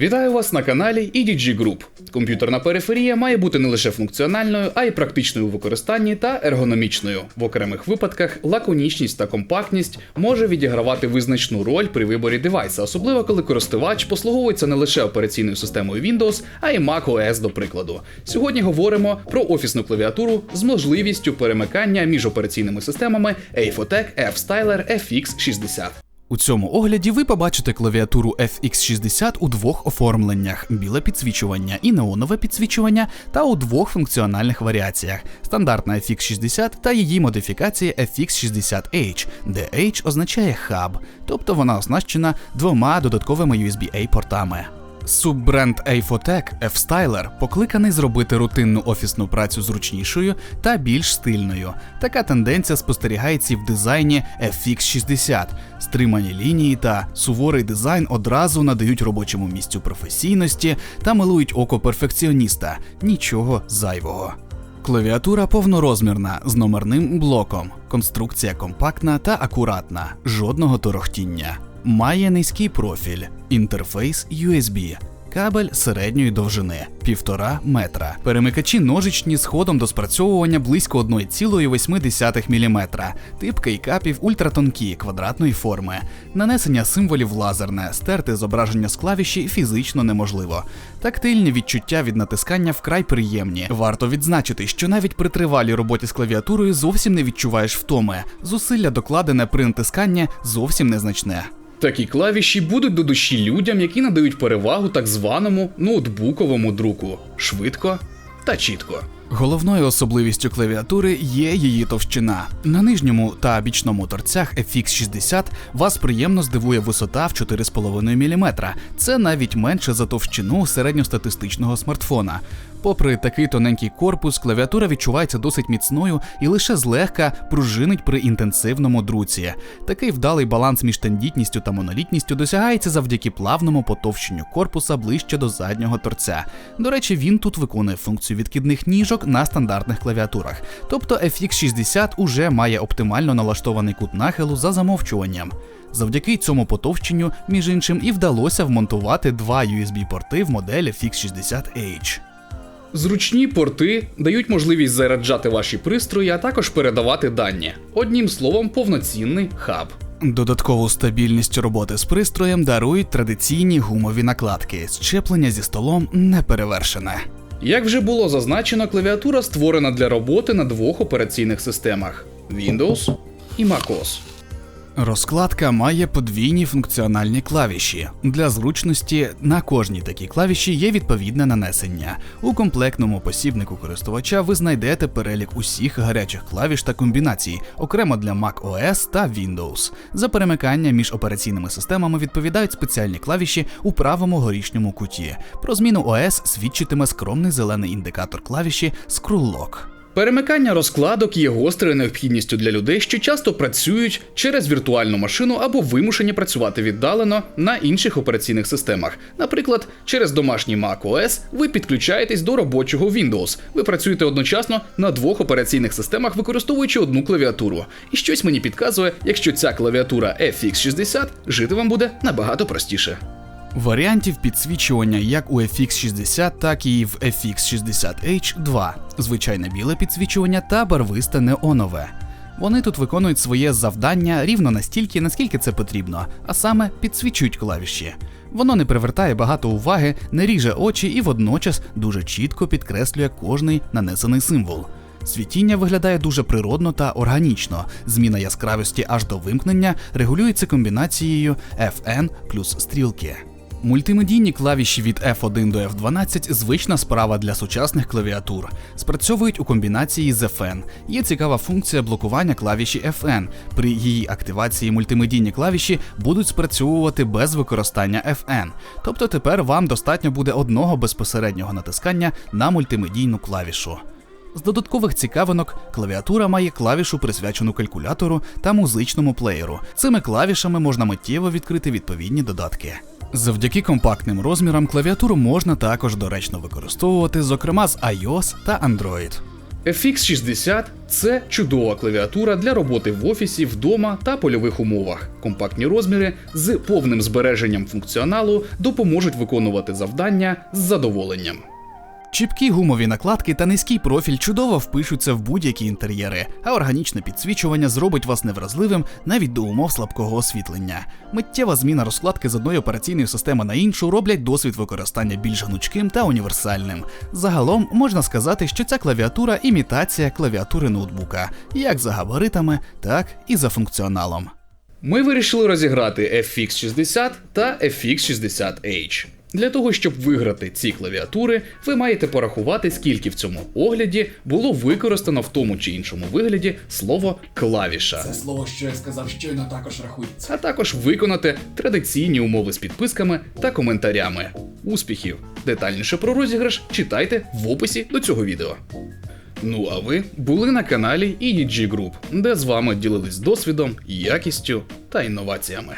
Вітаю вас на каналі EDG Group. Комп'ютерна периферія має бути не лише функціональною, а й практичною у використанні та ергономічною. В окремих випадках лаконічність та компактність може відігравати визначну роль при виборі девайса, особливо коли користувач послуговується не лише операційною системою Windows, а й Mac OS, до прикладу. Сьогодні говоримо про офісну клавіатуру з можливістю перемикання між операційними системами Aifotec F-Styler FX60. У цьому огляді ви побачите клавіатуру FX60 у двох оформленнях: біле підсвічування і неонове підсвічування, та у двох функціональних варіаціях: стандартна FX60 та її модифікація FX60H, де H означає хаб, тобто вона оснащена двома додатковими USB-A портами. Суббренд Aifotec F-Styler покликаний зробити рутинну офісну працю зручнішою та більш стильною. Така тенденція спостерігається і в дизайні FX60. Стримані лінії та суворий дизайн одразу надають робочому місцю професійності та милують око перфекціоніста. Нічого зайвого. Клавіатура повнорозмірна з номерним блоком. Конструкція компактна та акуратна, жодного торохтіння. Має низький профіль, інтерфейс USB, кабель середньої довжини 1,5 метра. Перемикачі ножичні з ходом до спрацьовування близько 1,8 мм. Тип кейкапів ультратонкі квадратної форми. Нанесення символів лазерне, стерти зображення з клавіші фізично неможливо. Тактильні відчуття від натискання вкрай приємні. Варто відзначити, що навіть при тривалій роботі з клавіатурою зовсім не відчуваєш втоми. Зусилля докладене при натисканні зовсім незначне. Такі клавіші будуть до душі людям, які надають перевагу так званому ноутбуковому друку швидко та чітко. Головною особливістю клавіатури є її товщина. На нижньому та бічному торцях FX60 вас приємно здивує висота в 4,5 мм. Це навіть менше за товщину середньостатистичного смартфона. Попри такий тоненький корпус, клавіатура відчувається досить міцною і лише злегка пружинить при інтенсивному друці. Такий вдалий баланс між тендітністю та монолітністю досягається завдяки плавному потовщенню корпуса ближче до заднього торця. До речі, він тут виконує функцію відкидних ніжок на стандартних клавіатурах. Тобто FX60 уже має оптимально налаштований кут нахилу за замовчуванням. Завдяки цьому потовщенню, між іншим, і вдалося вмонтувати два USB-порти в моделі FX60H. Зручні порти дають можливість заряджати ваші пристрої, а також передавати дані. Однім словом, повноцінний хаб. Додаткову стабільність роботи з пристроєм дарують традиційні гумові накладки. Щеплення зі столом не перевершене. Як вже було зазначено, клавіатура створена для роботи на двох операційних системах Windows і macOS. Розкладка має подвійні функціональні клавіші. Для зручності на кожній такій клавіші є відповідне нанесення. У комплектному посібнику користувача ви знайдете перелік усіх гарячих клавіш та комбінацій, окремо для Mac OS та Windows. За перемикання між операційними системами відповідають спеціальні клавіші у правому горішньому куті. Про зміну OS свідчитиме скромний зелений індикатор клавіші Scroll Lock. Перемикання розкладок є гострою необхідністю для людей, що часто працюють через віртуальну машину або вимушені працювати віддалено на інших операційних системах. Наприклад, через домашній Mac OS ви підключаєтесь до робочого Windows. Ви працюєте одночасно на двох операційних системах, використовуючи одну клавіатуру. І щось мені підказує, якщо ця клавіатура FX60, жити вам буде набагато простіше. Варіантів підсвічування як у FX60, так і в FX60H 2, звичайне біле підсвічування та барвисте неонове. Вони тут виконують своє завдання рівно настільки, наскільки це потрібно, а саме підсвічують клавіші. Воно не привертає багато уваги, не ріже очі і водночас дуже чітко підкреслює кожний нанесений символ. Світіння виглядає дуже природно та органічно. Зміна яскравості аж до вимкнення регулюється комбінацією FN плюс стрілки. Мультимедійні клавіші від F1 до F12 звична справа для сучасних клавіатур. Спрацьовують у комбінації з FN. Є цікава функція блокування клавіші FN. При її активації мультимедійні клавіші будуть спрацьовувати без використання FN. Тобто тепер вам достатньо буде одного безпосереднього натискання на мультимедійну клавішу. З додаткових цікавинок клавіатура має клавішу присвячену калькулятору та музичному плеєру. Цими клавішами можна миттєво відкрити відповідні додатки. Завдяки компактним розмірам клавіатуру можна також доречно використовувати, зокрема з iOS та Android. FX60 це чудова клавіатура для роботи в офісі, вдома та польових умовах. Компактні розміри з повним збереженням функціоналу допоможуть виконувати завдання з задоволенням. Чіпкі гумові накладки та низький профіль чудово впишуться в будь-які інтер'єри, а органічне підсвічування зробить вас невразливим навіть до умов слабкого освітлення. Миттєва зміна розкладки з одної операційної системи на іншу роблять досвід використання більш гнучким та універсальним. Загалом можна сказати, що ця клавіатура імітація клавіатури ноутбука, як за габаритами, так і за функціоналом. Ми вирішили розіграти FX60 та FX60H. Для того, щоб виграти ці клавіатури, ви маєте порахувати, скільки в цьому огляді було використано в тому чи іншому вигляді слово клавіша, Це слово, що я сказав, щойно також рахується. а також виконати традиційні умови з підписками та коментарями. Успіхів! Детальніше про розіграш читайте в описі до цього відео. Ну а ви були на каналі EDG Group, де з вами ділились досвідом, якістю та інноваціями.